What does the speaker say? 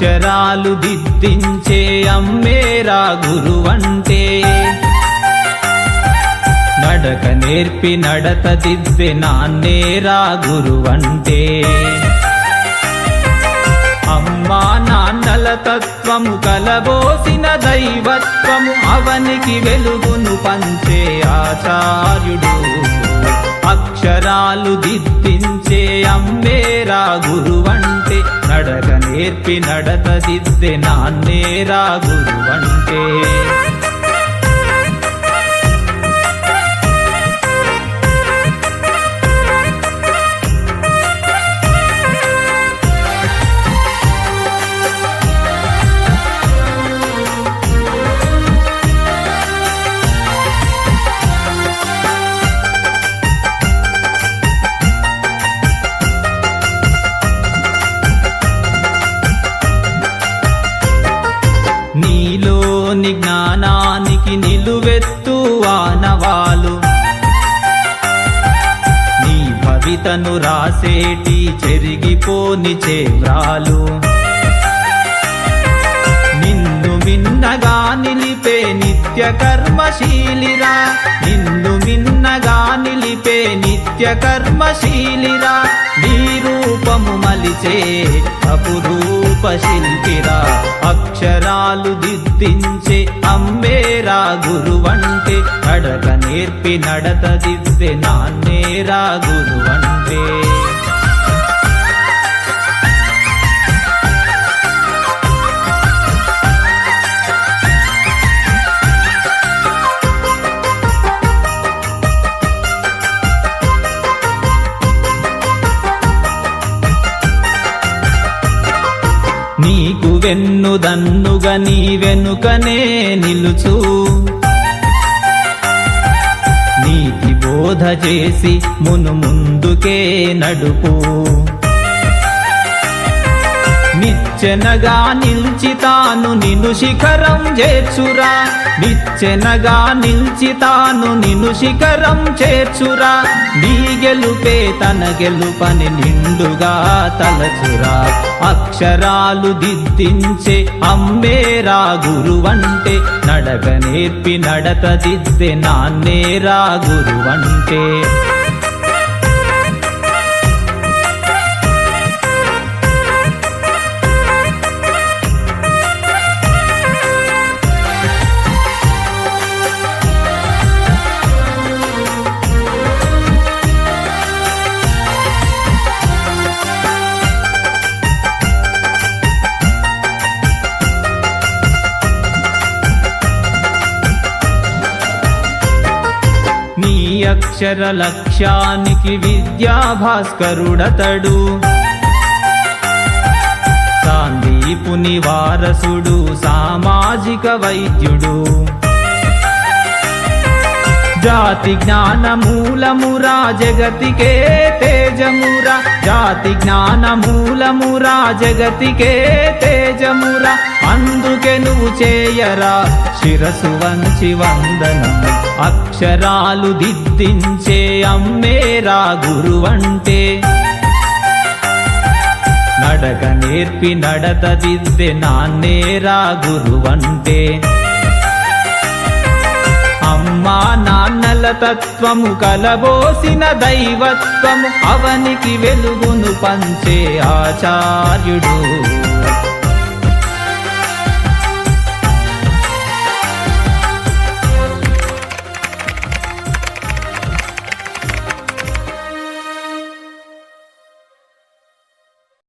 దిద్దించే అమ్మేరా గురువంటే. నడక నేర్పి నడత దిద్దే నాన్నేరా గురువంటే. అమ్మా నాన్నల తత్వము కలబోసిన దైవత్వము అవనికి వెలుగును పంచే ఆచార్యుడు. అక్షరాలు దిద్దించే అమ్మేరా గురు నడక నేర్పి నడత దిద్దే కవితను రాసేటి చెరిగిపోని చేవ్రాలు నిన్ను మిన్నగా నిలిపే నిత్య కర్మశీలిరా నిన్ను మిన్నగా నిలిపే నిత్య కర్మశీలిరా నీ రూపము మలిచే అపురూప శిల్పిరా. అక్షరాలు దిద్దించే అమ్మేరా గురువంటే నేర్పి నడత దిద్దే నాన్నేరా గురువంటే నీకు వెన్నుదన్నుగా నీ వెనుకనే నిలుచు. నీతి బోధ చేసి మును ముందుకే నడుపు. నిచ్చెనగా నిల్చితాను నిన్ను శిఖరం చేర్చురా. నిచ్చెనగా నిల్చితాను నిన్ను శిఖరం చేర్చురా. నీ గెలుపే తన గెలుపని నిండుగా తలచురా. అక్షరాలు దిద్దించే అమ్మేరా గురువంటే నడక నేర్పి నడత దిద్దే నాన్నేరా గురువంటే. అక్షర లక్ష్యానికి విద్యా భాస్కరుడతడు సాందీపుని వారసుడు సామాజిక వైద్యుడు. జాతి జ్ఞాన మూలమురా జగతికే తేజమురా. జాతి జ్ఞాన మూలమురా జగతికే తేజమురా. అందుకే నువ్వు చేయరా శిరసు వంచి వందనము. అక్షరాలు దిద్దించే అమ్మేరా గురువంటే నడక నేర్పి నడత దిద్దే నాన్నేరా గురువంటే అమ్మా నాన్నల తత్వము కలబోసిన దైవత్వము అవనికి వెలుగును పంచే ఆచార్యుడు.